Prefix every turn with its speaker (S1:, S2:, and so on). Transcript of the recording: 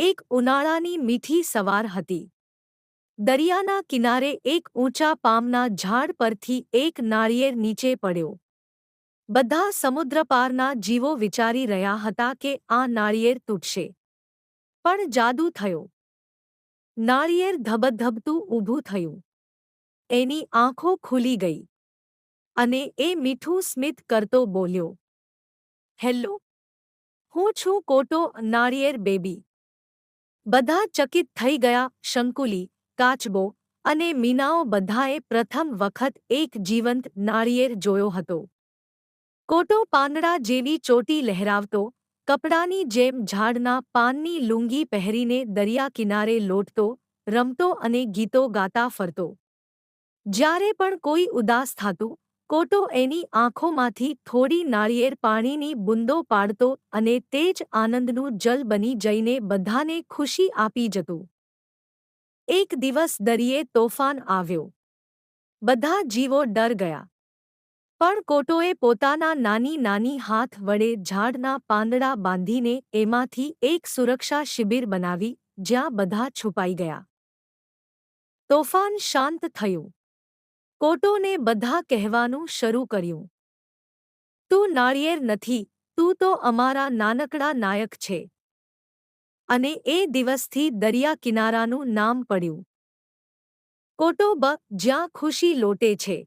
S1: એક ઉનાળાની મીઠી સવાર હતી. દરિયાના કિનારે એક ઊંચા પામના ઝાડ પરથી એક નાળિયેર નીચે પડ્યો. બધા સમુદ્રપારના જીવો વિચારી રહ્યા હતા કે આ નાળિયેર તૂટશે. પણ જાદુ થયો. નાળિયેર ધબધબતું ઊભું થયું. એની આંખો ખુલી ગઈ. અને એ મીઠું સ્મિત કરતો બોલ્યો હેલ્લો હું છું કોટો નાળિયેર બેબી. બધા ચકિત થઈ ગયા, શંકુલી, કાચબો અને મીનાઓ બધાએ પ્રથમ વખત એક જીવંત નાળિયેર જોયો હતો. કોટો પાંદડા જેવી ચોટી લહેરાવતો, કપડાની જેમ ઝાડના પાનની લુંગી પહેરીને દરિયા કિનારે લોટતો, રમતો અને ગીતો ગાતા ફરતો. જ્યારે પણ કોઈ ઉદાસ થાતું કોટો એની આંખોમાંથી થોડી નાળિયેર પાણીની બુંદો પાડતો અને તે જ આનંદનું જલ બની જઈને બધાને ખુશી આપી જતું. એક દિવસ દરિયે તોફાન આવ્યો. બધા જીવો ડર ગયા. પણ કોટોએ પોતાના નાની નાની હાથ વડે ઝાડના પાંદડા બાંધીને એમાંથી એક સુરક્ષા શિબિર બનાવી, જ્યાં બધા છુપાઈ ગયા. તોફાન શાંત થયું. કોટોને બધા કહેવાનું શરૂ કર્યું. તું નાળિયેર નથી, તું તો અમારા નાનકડા નાયક છે. અને એ દિવસથી દરિયા કિનારાનું નામ પડ્યું. કોટો બ જ્યાં ખુશી લોટે છે.